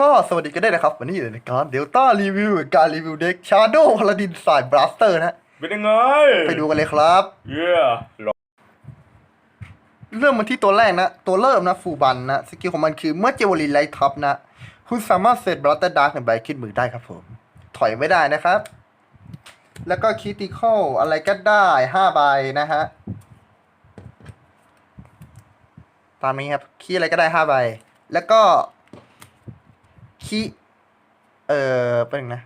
ก็สวัสดีกันได้วยนะครับ วันนี้อยู่ในการเดลต้ารีวิวการรีวิวเด็กชาโดว์พาลาดินสายบลัสเตอร์นะฮะเป็นยังไง ไปดูกันเลยครับ เย้หรอเริ่มมาที่ตัวแรกนะ ตัวเริ่มนะฟูบันนะ สกิลของมันคือเมื่อเจวลินไลท์ท็อปนะ คุณสามารถเซตบลัสเตอร์ดาร์กหนึ่งใบขึ้นมือได้ครับผม ถอยไม่ได้นะครับ แล้วก็คิติคอลอะไรก็ได้ห้าใบนะฮะ ตามนี้ครับคีย์อะไรก็ได้ห้าใบ แล้วก็ คีย์เอ่อเป็นไงนะ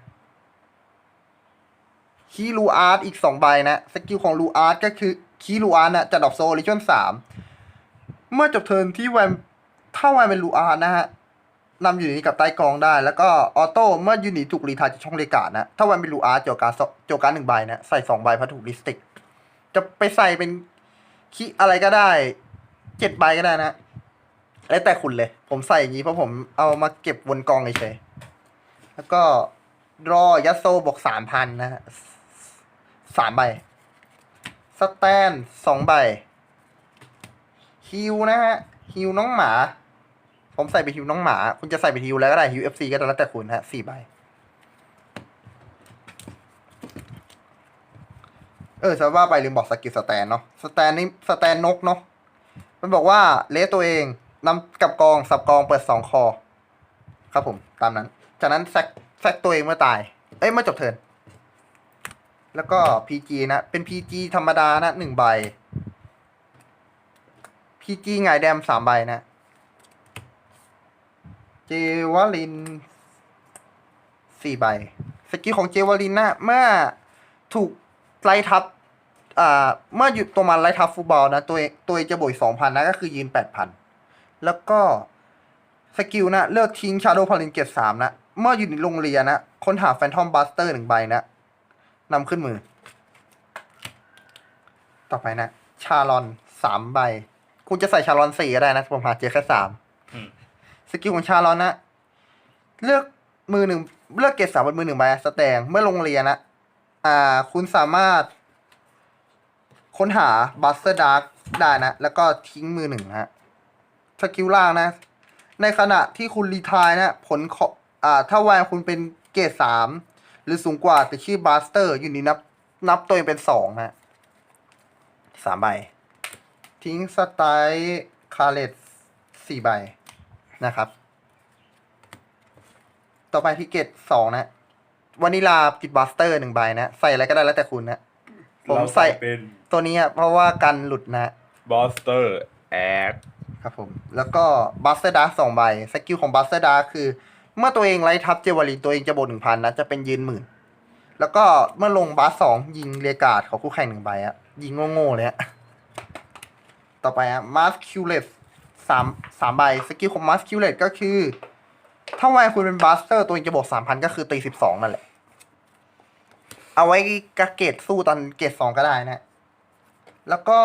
คีย์ลูอาร์ตอีกสองใบนะสกิลของลูอาร์ตก็คือคีย์ลูอาร์ตนะจะดอปโซลิชั่นสามเมื่อจบเทิร์นที่แวนถ้าแวนเป็นลูอาร์ตนะฮะนำอยู่นี้กับใต้กองได้ แล้วก็ออโต้เมื่อยูนิตถูกรีทายจากช่องเลกาดนะถ้าแวนเป็นลูอาร์ตโจการโจการหนึ่งใบนะใส่สองใบพราะถูกลิสติก จะไปใส่เป็นคีอะไรก็ได้เจ็ดใบก็ได้นะ แล้วแต่คุณเลย ผมใส่อย่างนี้เพราะผมเอามาเก็บบนกองเฉยๆแล้วก็รอยัสโซบวกสามพันนะฮะสามใบ สแตนสองใบ ฮิวนะฮะ ฮิวน้องหมา ผมใส่ไปฮิวน้องหมา คุณจะใส่ไปฮิวแล้วก็ได้ฮิวเอฟซีก็ได้แล้วแต่คุณฮะสี่ใบ เออจะว่าไปลืมบอกสกิลสแตนเนาะ สแตนนี่สแตนนกเนาะ มันบอกว่าเลสตัวเอง นำกับกองสับกองเปิดสองคอ ครับผม ตามนั้น จากนั้นแซกแซกตัวเองเมื่อตาย เอ้ยเมื่อจบเทิร์นแล้วก็ PG นะ เป็น PG ธรรมดานะหนึ่งใบ PG หงายแดมสามใบนะ เจวาลินสี่ใบ สกิลของเจวาลินนะเมื่อถูกไล่ทับ อ่า เมื่อหยุดตัวมันไล่ทับฟูลบอลนะ ตัวตัวจะบวกสองพันนะ ก็คือยืนแปดพัน แล้วก็สกิลนะเลือกทิ้งชาโดว์พาลินเกตสามนะ เมื่ออยู่ในโรงเรียนนะค้นหาแฟนทอมบัสเตอร์หนึ่งใบนะนำขึ้นมือ ต่อไปนะ ชาลอนสามใบ คุณจะใส่ชาลอนสี่ก็ได้นะผมหาเจอแค่สามอืมสกิลของชาลอนนะ เลือกมือหนึ่งเลือกเกตสามบนมือหนึ่งใบสแตงเมื่อลงเรียนนะอ่า คุณสามารถ ค้นหาบัสเตอร์ดาร์กได้นะ แล้วก็ทิ้งมือหนึ่งฮะ สกิลล่างนะ ในขณะที่คุณรีทายนะ ผลของอ่าถ้าแวนคุณเป็นเกรดสามหรือสูงกว่าแต่ชื่อบัสเตอร์อยู่นี่นับ นับตัวเองเป็นสองฮะสามใบ ทิ้งสไตล์คาเลตสี่ใบนะครับ ต่อไปที่เกตสองนะวานิลาติดบัสเตอร์หนึ่งใบนะ ใส่อะไรก็ได้แล้วแต่คุณนะ ผมเราใส่เป็นตัวนี้อะเพราะว่ากันหลุดนะ บอสเตอร์แอด ครับผม แล้วก็บัสเตอร์ดาสองใบสกิลของบัสเตอร์ดาคือ เมื่อตัวเองไล่ทับเจวาลินตัวเองจะบวกหนึ่งพันนะ จะเป็นยืนหมื่น แล้วก็เมื่อลงบัสสองยิงเรียกาดของคู่แข่งหนึ่งใบอะยิงโง่ๆเลยอะต่อไปอะมาสคิวเลตสามสามใบสกิลของมาสคิวเลตก็คือ ถ้าวัยคุณเป็นบัสเตอร์ตัวเองจะบวกสามพันก็คือตีสิบสองนั่นแหละ เอาไว้กระเกตสู้ตอนเกตสองก็ได้นะ แล้วก็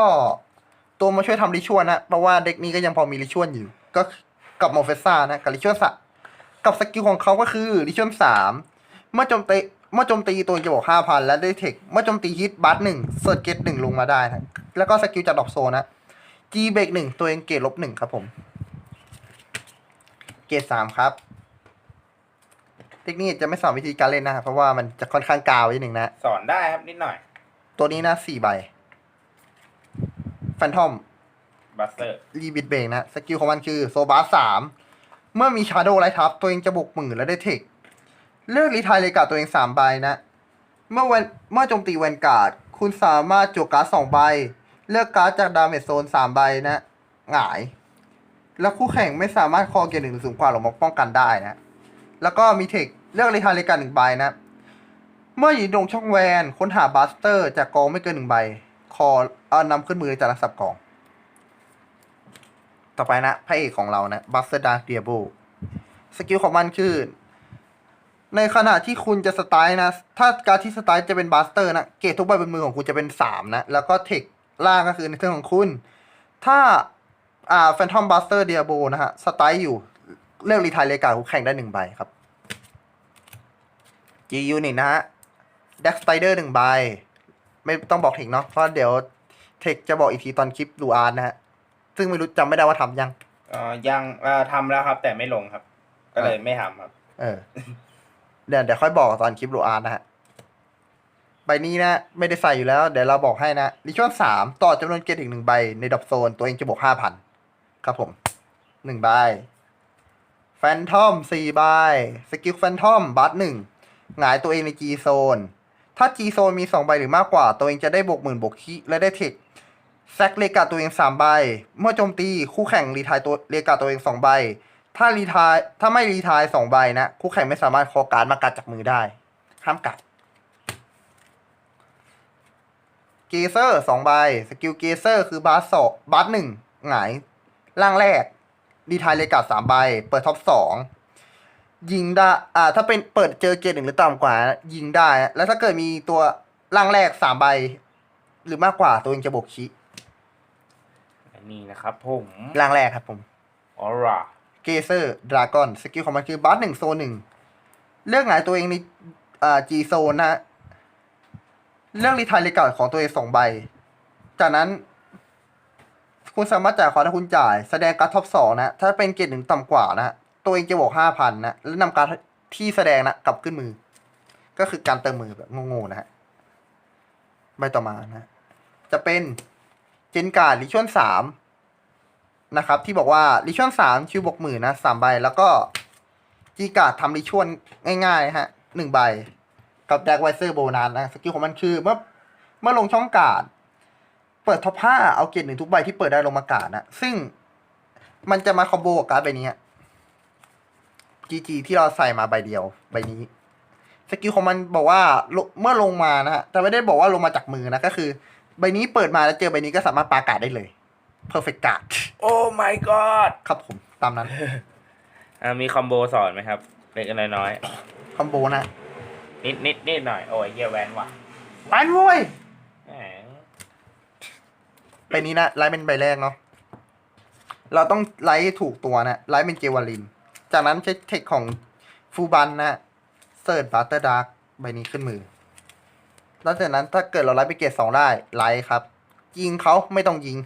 ตัวมาช่วยทำริชวลนะ เพราะว่าเด็กนี้ก็ยังพอมีริชวลอยู่ ก็กับมอร์เฟซ่านะกับริชวลสะกับสกิลของเขาก็คือริชวลสามเมื่อโจมตีเมื่อโจมตีตัวเองจะบอกห้าพันและได้เทค เมื่อโจมตีฮิตบัตหนึ่งเซิร์ชเกตหนึ่งลงมาได้นะแล้วก็สกิลจากดอกโซนะจีเบรกหนึ่งตัวเองเกตลบหนึ่งครับผม เกตสามครับ เทคนิคจะไม่สอนวิธีการเล่นนะครับเพราะว่ามันจะค่อนข้างกาวนิดหนึ่งนะ สอนได้ครับนิดหน่อย ตัวนี้นะสี่ใบ แฟนทอมบัสเตอร์รีบิดเบรกนะ สกิลของมันคือโซบาสาม เมื่อมีชาโดว์ไลท์ทับ ตัวเองจะบุกหมื่นและได้เทค เลือกรีไทายเลยการ์ดตัวเองสามใบนะ เมื่อวันเมื่อโจมตีแวนการ์ด คุณสามารถจวกการ์ดสองใบ เลือกการ์ดจากดาเมจโซนสามใบนะ หงาย แล้วคู่แข่งไม่สามารถคอเกียร์หนึ่งหรือสูงกว่าหรือมาป้องกันได้นะ แล้วก็มีเทค เลือกรีไทายเลยการ์ดหนึ่งใบนะ เมื่ออยู่ตรงช่องแวนค้นหาบัสเตอร์ จากกองไม่เกินหนึ่งใบค อเอานำขึ้นมือจากนักสับกอง ต่อไปนะพระเอกของเรานะบัสเตอร์ดาเดียโบสกิลของมันคือในขณะที่คุณจะสไตล์นะ ถ้าการที่สไตล์จะเป็นบัสเตอร์นะ เกรดทุกใบบนมือของคุณจะเป็นสามนะ แล้วก็เทคล่างก็คือในเรื่องของคุณ ถ้า อ่าแฟนทอมบัสเตอร์เดียโบนะฮะ สไตล์อยู่ เลือกรีไทายเลกาคู่แข่งได้หนึ่งใบครับ G ยูนิตนะฮะดักสไตเดอร์หนึ่งใบ ไม่ต้องบอกเทคเนาะเพราะเดี๋ยวเทคจะบอกอีกทีตอนคลิปดูอาร์ตนะฮะ ซึ่งไม่รู้จำไม่ได้ว่าทำยัง เอ่อยังเอ่อทำแล้วครับ แต่ไม่ลงครับ ก็เลยไม่ทำครับ เออ เดี๋ยวเดี๋ยวค่อยบอกตอนคลิปโรอาร์นะฮะ ใบนี้นะไม่ได้ใส่อยู่แล้ว เดี๋ยวเราบอกให้นะลิชอนสามต่อจำนวนเกตอีกหนึ่งใบในดรอปโซน ตัวเองจะบวกห้าพันครับผมหนึ่งใบแฟนทอมสี่ใบสกิลแฟนทอมบัตหนึ่งหงายตัวเองใน G โซน ถ้า G โซนมีสองใบหรือมากกว่า ตัวเองจะได้บวกหมื่นบวกคีและได้เทคแซกเลกาตัวเองสามใบ เมื่อโจมตีคู่แข่งรีทายตัวเลกาตัวเองสองใบ ถ้ารีทายถ้าไม่รีทายสองใบนะ คู่แข่งไม่สามารถคอการ์ดมากัดจากมือได้ห้ามกัดเกเซอร์สองใบ สกิลเกเซอร์คือบาสสองบาสหนึ่งหงาย ล่างแรกรีทายเลกาสามใบ เปิดท็อปสอง ยิงได้ อ่า ถ้าเป็นเปิดเจอเกตหนึ่งหรือต่ำกว่า ยิงได้ แล้วถ้าเกิดมีตัวล่างแรกสามใบ หรือมากกว่าตัวเองจะบวกคีอันนี้นะครับผมล่างแรกครับผมออร่าเกเซอร์ดราก้อนสกิลของมันคือบัสหนึ่งโซนหนึ่งเลือกหงายตัวเองในอ่าจีโซนนะฮะเลือกรีทายเลกาของตัวเองสองใบ จากนั้น คุณสามารถจ่ายขอถ้าคุณจ่าย แสดงการ์ดท็อปสองนะ ถ้าเป็นเกรดหนึ่งต่ำกว่านะ ตัวเองจะบวกห้าพันนะ แล้วนำการดที่แสดงนะกลับขึ้นมือ ก็คือการเติมมือแบบโง่ๆนะฮะ ใบต่อมานะ จะเป็นเจนการ์ดลิชวลสามนะครับ ที่บอกว่าริชวลสามชิวบวกหมื่นนะสามใบ แล้วก็จีการ์ดทำริชวลง่ายๆฮะหนึ่งใบ กับแดกไวเซอร์โบนัสนะสกิลของมันคือเมื่อเมื่อลงช่องการ์ดเปิดท็อปห้าเอาเกรดหนึ่งทุกใบที่เปิดได้ลงมากาดนะซึ่งมันจะมาคอมโบกับการ์ดใบนี้ จีจีที่เราใส่มาใบเดียวใบนี้สกิลของมันบอกว่าลงเมื่อลงมานะฮะแต่ไม่ได้บอกว่าลงมาจากมือนะก็คือ ใบนี้เปิดมาแล้วเจอใบนี้ก็สามารถปาการ์ดได้เลย perfect card โอ้ my god ครับผมตามนั้นอ่ามีคอมโบสอนไหมครับเล็กๆน้อยคอมโบนะๆนิดนิดนิดหน่อยโอ้ยเฮียแวนว่ะไปนเว้ยแหมใบนี้นะไลท์เป็นใบแรกเนาะเราต้องไลท์ให้ถูกตัวนะไลท์เป็นเจวาลิน จากนั้นใช้เทคของฟูบันนะเซิร์ชบัตเตอร์ดาร์กใบนี้ขึ้นมือ แล้วจากนั้นถ้าเกิดเราไลท์ไปเกรดสองได้ไลท์ครับ ยิงเขาไม่ต้องยิง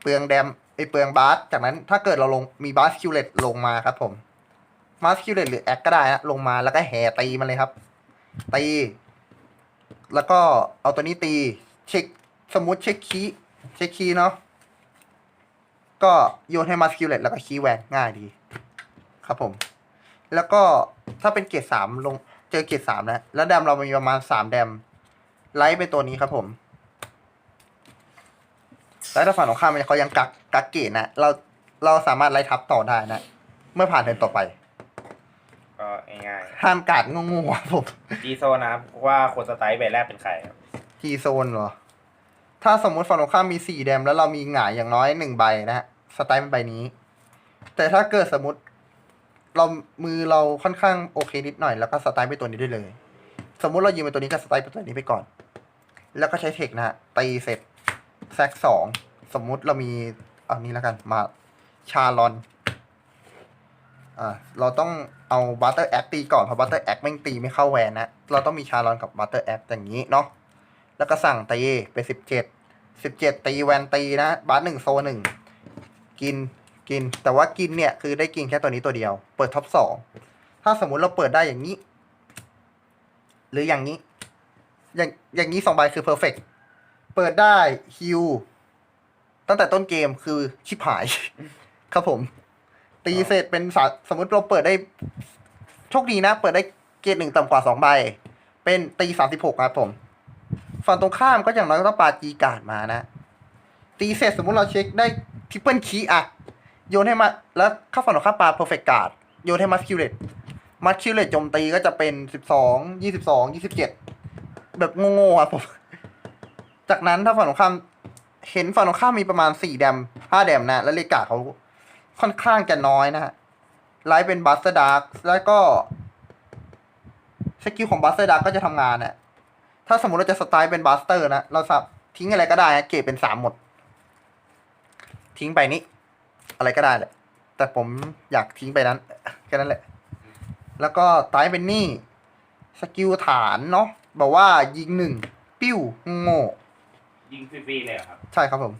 เปลืองแดมไอเปลืองบาสจากนั้นถ้าเกิดเราลงมีบาสคิวเลตลงมาครับผมบาสคิวเลตหรือแอคก็ได้นะลงมาแล้วก็แห่ตีมันเลยครับ ตี แล้วก็เอาตัวนี้ตี เช็คสมมติเช็คคีย์เช็คคีย์เนาะก็โยนให้มาสคิวเลตแล้วก็คีย์แวนง่ายดี ครับผม แล้วก็ถ้าเป็นเกรดสามลงเจอเกรดสามนะแล้วแดมเรามีประมาณสามแดมไลท์เป็นตัวนี้ครับผมแล้วถ้าฝั่งของข้ามเขายังกักกักเกตนะ เราเราสามารถไล่ทับต่อได้นะ เมื่อผ่านเทิร์นต่อไป ก็ง่ายห้ามการ์ดงงๆครับผมๆจีโซนะครับว่าโคนสไตล์ใบแรกเป็นใครครับทีโซนเหรอ ถ้าสมมุติฝั่งตรงข้ามมีสี่แดม แล้วเรามีหงายอย่างน้อยหนึ่งใบนะฮะสไตล์เป็นใบนี้ แต่ถ้าเกิดสมมติ เรามือเราค่อนข้างโอเคนิดหน่อยแล้วก็สไตล์ไปตัวนี้ได้เลย สมมุติเรายิงไปตัวนี้ก็สไตล์ไปตัวนี้ไปก่อน แล้วก็ใช้เทคนะฮะตีเสร็จแซกสองสมมุติเรามีเอานี้แล้วกันมาชาลอนอ่าเราต้องเอาบัตเตอร์แอคตีก่อนเพราะบัตเตอร์แอคแม่งตีไม่เข้าแวนนะ เราต้องมีชาลอนกับบัตเตอร์แอคอย่างนี้เนาะแล้วก็สั่งตีไปสิบเจ็ดสิบเจ็ดตีแวนตีนะบาสหนึ่งโซหนึ่งกิน กินแต่ว่ากินเนี่ยคือได้กินแค่ตัวนี้ตัวเดียว เปิดท็อปสองถ้าสมมุติเราเปิดได้อย่างนี้ หรืออย่างนี้ อย่างอย่างนี้สองใบคือเพอร์เฟกเปิดได้ฮิวตั้งแต่ต้นเกมคือชิบหาย ครับผม ตีเสร็จเป็นสาสมมติเราเปิดได้โชคดีนะ เปิดได้เกรดหนึ่งต่ำกว่าสองใบ เป็นตีสามสิบหกครับผมฝั่งตรงข้ามก็อย่างน้อยก็ต้องปาจีการ์ดมานะ ตีเสร็จสมมุติเราเช็คได้ทริปเปิลคีอะ โยนให้มาแล้วข้าฝั่งตรงข้ามปาเพอร์เฟกการ์ดโยนให้มัสคิวเลตมัสคิวเลตโจมตีก็จะเป็นสิบสองยี่สิบสองยี่สิบเจ็ดแบบโง่ๆครับผม จากนั้นถ้าฝั่งตรงข้ามเห็นฝั่งตรงข้ามมีประมาณสี่แดมห้าแดมนะ แล้วเลกาเขาค่อนข้างจะน้อยนะฮะไลท์เป็นบัสเตอร์ดาร์กแล้วก็สกิลของบัสเตอร์ดาร์กก็จะทำงานนะถ้าสมมติเราจะสไตล์เป็นบัสเตอร์นะ เราสับทิ้งอะไรก็ได้นะเกรดเป็นสามหมด ทิ้งไปนี้ อะไรก็ได้แหละ แต่ผมอยากทิ้งไปนั้นแค่นั้นแหละ แล้วก็ไตล์เป็นนี่ สกิลฐานเนาะบอกว่ายิงหนึ่งปิ้วโง่ยิงฟรีๆเลยเหรอครับ ใช่ครับผม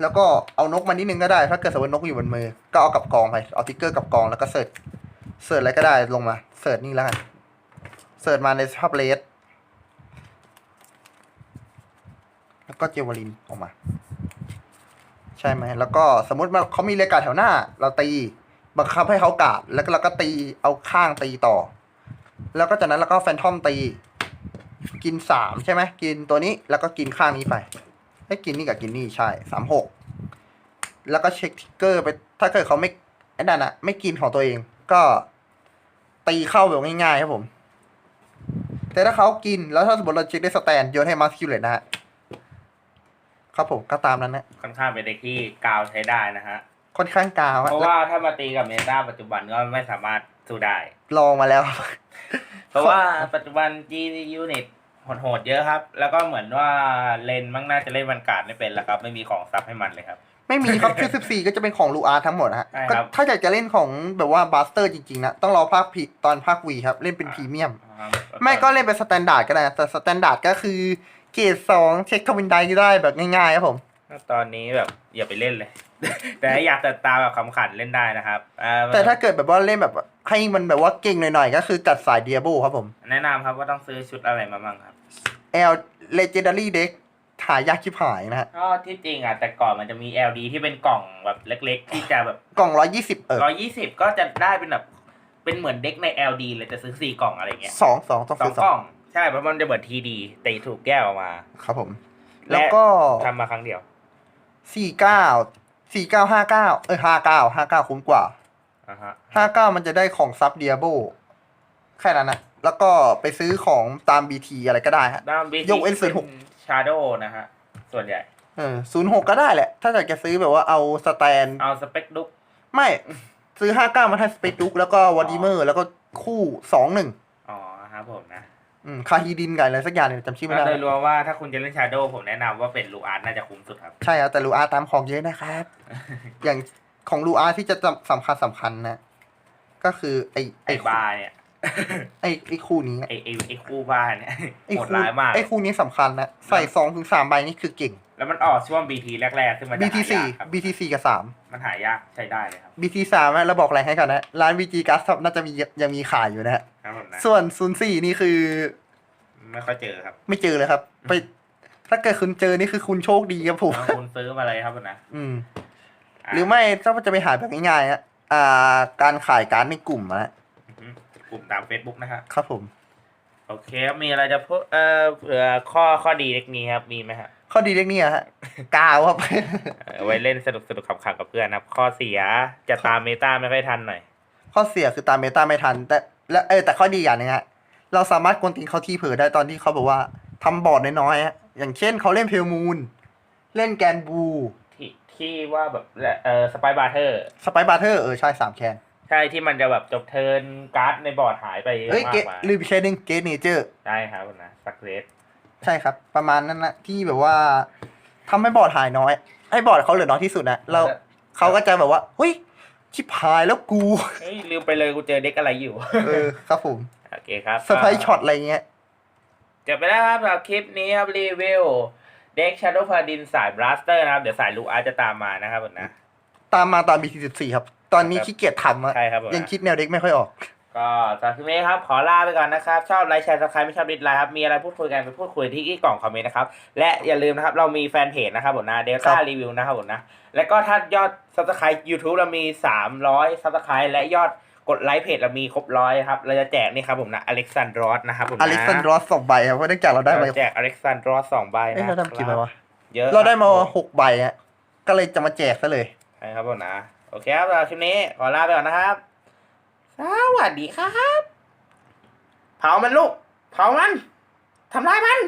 แล้วก็เอานกมานิดนึงก็ได้ ถ้าเกิดสมมตินกอยู่บนมือ ก็เอากับกองไป เอาทิกเกอร์กับกองแล้วก็เสิร์ช เสิร์ชอะไรก็ได้ลงมา เสิร์ชนี่แล้วกัน เสิร์ชมาในสภาพเลสแล้วก็เจวลินออกมา ใช่ไหมแล้วก็สมมติว่าเขามีเรียกาแถวหน้า เราตีบังคับให้เขากาดแล้วเราก็ตีเอาข้างตีต่อ แล้วก็จากนั้นเราก็แฟนทอมตี กินสามใช่ไหมกินตัวนี้แล้วก็กินข้างนี้ไป ให้กินนี่กับกินนี่ใช่สามหกแล้วก็เช็คทิกเกอร์ไปถ้าเกิดเขาไม่ไอ้นั่นอะไม่กินของตัวเองก็ตีเข้าแบบง่ายๆครับผม แต่ถ้าเขากินแล้วถ้าสมมติเราเช็คได้สแตนโยนให้มาสคิวเลยนะฮะ ครับผมก็ตามนั้นนะค่อนข้างเป็นเด็กที่กาวใช้ได้นะฮะ ค่อนข้างกาวเพฮะราะว่าถ้ามาตีกับเมตาปัจจุบันก็ไม่สามารถสู้ได้ ลองมาแล้ว เพราะว่าปัจจุบัน G Unit โหดๆเยอะครับ แล้วก็เหมือนว่าเลนมั่งน่าจะเล่นวันการ์ดไม่เป็นแล้วครับ ไม่มีของซับให้มันเลยครับ ไม่มีครับชุด14ก็จะเป็นของลูอาร์ทั้งหมดนะฮะใช่ก็ครับถ้าอยากจะเล่นของแบบว่าบัสเตอร์จริงๆนะต้องรอภาคพีตอนภาควีครับ เล่นเป็นพรีเมียม ไม่ก็เล่นเป็นสแตนดาร์ดก็ได้นะแต่สแตนดาร์ดก็คือ เกรดสองเช็คทวินไดก็ได้แบบง่ายๆครับผมตอนนี้แบบอย่าไปเล่นเลย แต่ถ้าอยากแต่ตามแบบคำขันเล่นได้นะครับอ่แต่ถ้าเกิดแบบว่าเล่นแบบให้มันแบบว่าเก่งหน่อยๆ ก็คือจัดสายเดียโบครับผม แนะนำครับว่าต้องซื้อชุดอะไรมาบ้างครับ L Legendary Deck หายากชิบหายนะฮะก็ที่จริงอะแต่ก่อนมันจะมี LD ที่เป็นกล่องแบบเล็ก ๆ ที่จะแบบกล่อง120เออร้อยยี่สิบก็จะได้เป็นแบบเป็นเหมือนเด็กใน LD เลยจะซื้อสี่กล่องอะไรเงี้ยสองสองต้องสอซื้งอกสล่อองง ใช่เพราะมันจะเหมือนทีดีแต่ถูกแก้วออกมา ครับผมและแล้วก็ทำมาครั้งเดียวสี่เก้าสี่เก้าห้าเก้าเออห้าเก้าห้าเก้าคุ้มกว่าอ่าฮะห้าเก้ามันจะได้ของซับเดียโบแค่นั้นนะแล้วก็ไปซื้อของตามบีทีอะไรก็ได้ฮะ ด้ามบียกเว้น06 ชาโดนะฮะ ส่วนใหญ่ เออศูนย์หกก็ได้แหละ ถ้าอยากจะซื้อแบบว่าเอาสแตน เอาสเปคดุกไม่ซื้อห้าเก้ามาให้สเปกดุกแล้วก็วอดิเมอร์ แล้วก็คู่สองหนึ่งอ๋อครับผมนะ อืมคาฮีดินกับอะไรสักอย่างเนี่ยจำชื่อไม่ก็ได้ โดยรวมว่าถ้าคุณจะเล่นชาโดผมแนะนำว่าเป็นลูอาร์ตน่าจะคุ้มสุดครับ ใช่ครับแต่ลูอาร์ตามของเยอะนะครับ อย่างของลูอาร์ที่จะจำสำคัญสำคัญนะ ก็คือไอไอ้บาร์เนี่ย ไอไอคู่นี้ไอ้ไอ้ไอ้คู่บ้านเนี่ยไอโหดคู่ร้ายมาก ไอคู่นี้สำคัญนะ ใส่สองถึงสามใบนี่คือเก่ง แล้วมันออกช่วง BT แรกๆซึ่งมันจะ BT4 หายากครับ BT4 กับสาม มันหายากใช้ได้เลยครับ BT3 อะเราบอกอะไรให้ก่อนนะ ร้าน VG Gas Shop น่าจะมียังมีขายอยู่นะฮะครับผมนะส่วน04นี่คือ ไม่ค่อยเจอครับไม่เจอเลยครับ ไป ถ้าเกิดคุณเจอนี่คือคุณโชคดีครับผม แล้วคุณซื้อมาเลยครับผมนะอืมะหรือไม่ถ้าจะไปหาแบบง่ายๆอะอ่า การขายการดในกลุ่มอะอืม กลุ่มตาม Facebook นะครับ ครับผม โอเคครับมีอะไรจะพูดเอ่อเผื่อข้อข้อดีเล็กนี้ครับมีไหมฮะข้อดีเล็กเนี่ยฮะกาวครับ เอาไว้เล่นสนุกสนุกขำๆกับเพื่อนนะครับ ข้อเสียจะตามเมตาไม่ค่อยทันหน่อยข้อเสียคือตามเมตาไม่ทัน แต่และเออแต่ข้อดีอย่างหนึงฮะเราสามารถกวนตีนเขาที่เผลอได้ตอนที่เขาบอกว่าทำบอร์ดน้อยๆฮะอย่างเช่นเขาเล่นเพลมูนเล่นแกนบูที่ที่ว่าแบบเอ่อสปายบาร์เทอร์ สไปบาร์เทอร์เออใช่สามแคนใช่ที่มันจะแบบจบเทิร์นการ์ดในบอร์ดหายไปเยอะเอ้ยมาเกกมายลืมไปใช้หนึ่งเกตเนเจอร์ใช่ครับผมนะสักเรสใช่ครับ ประมาณนั้นนะที่แบบว่าทำให้บอร์ดหายน้อย ให้บอร์ดเขาเหลือน้อยที่สุดนะเราเขาก็จะแบบว่าเฮ้ยชิบหายแล้วกูเฮ้ยลืมไปเลยกูเจอเด็กอะไรอยู่ เออครับผมโอเคครับเซอร์ไพรส์ช็อตอะไรเงี้ยจบไปแล้วครับสำหรับคลิปนี้ครับรีวิวเด็กชาร์โดพาดินสายบลัสเตอร์นะครับ เดี๋ยวสายลูกอาร์ตจะตามมานะครับผมนะ ตามมาตอน BT14 ครับ ตอนนี้ขี้เกียจทำอะใช่ครับผมยังคิดแนวเด็กไม่ค่อยออก ก็สำหรับคลิปนี้ครับ ขอลาไปก่อนนะครับ ชอบไลค์แชร์สไครต์ไม่ชอบดิสไลค์ครับ มีอะไรพูดคุยกันไปพูดคุยที่กล่องคอมเมนต์นะครับ และอย่าลืมนะครับ เรามีแฟนเพจนะครับผมนะเดลครัต้าบรีวิวนะครับผมนะ แล้วก็ถ้ายอดซับสไครต์ยูทูบเรามี 300ซับสไครต์และยอดกดไลค์เพจเรามีครบร้อยครับ เราจะแจกนี่ครับผมนะอเล็กซานดรอสนะครับผมนะอเล็กซานดรอสสองใบครับเพราะเนื่องจากเราได้มาเราแจกอเล็กซานดรอสสองใบเอ้ยนะเราได้มากี่ใบวะเยอะเราได้มาครับผหกใบอะก็เลยจะมาแจกซะเลยใช่ครับผมนะ โอเคครับสำหรับคลิปนี้ ขอลาไปก่อนนะครับ สวัสดีครับ เผามันลูก เผามัน ทำลายมัน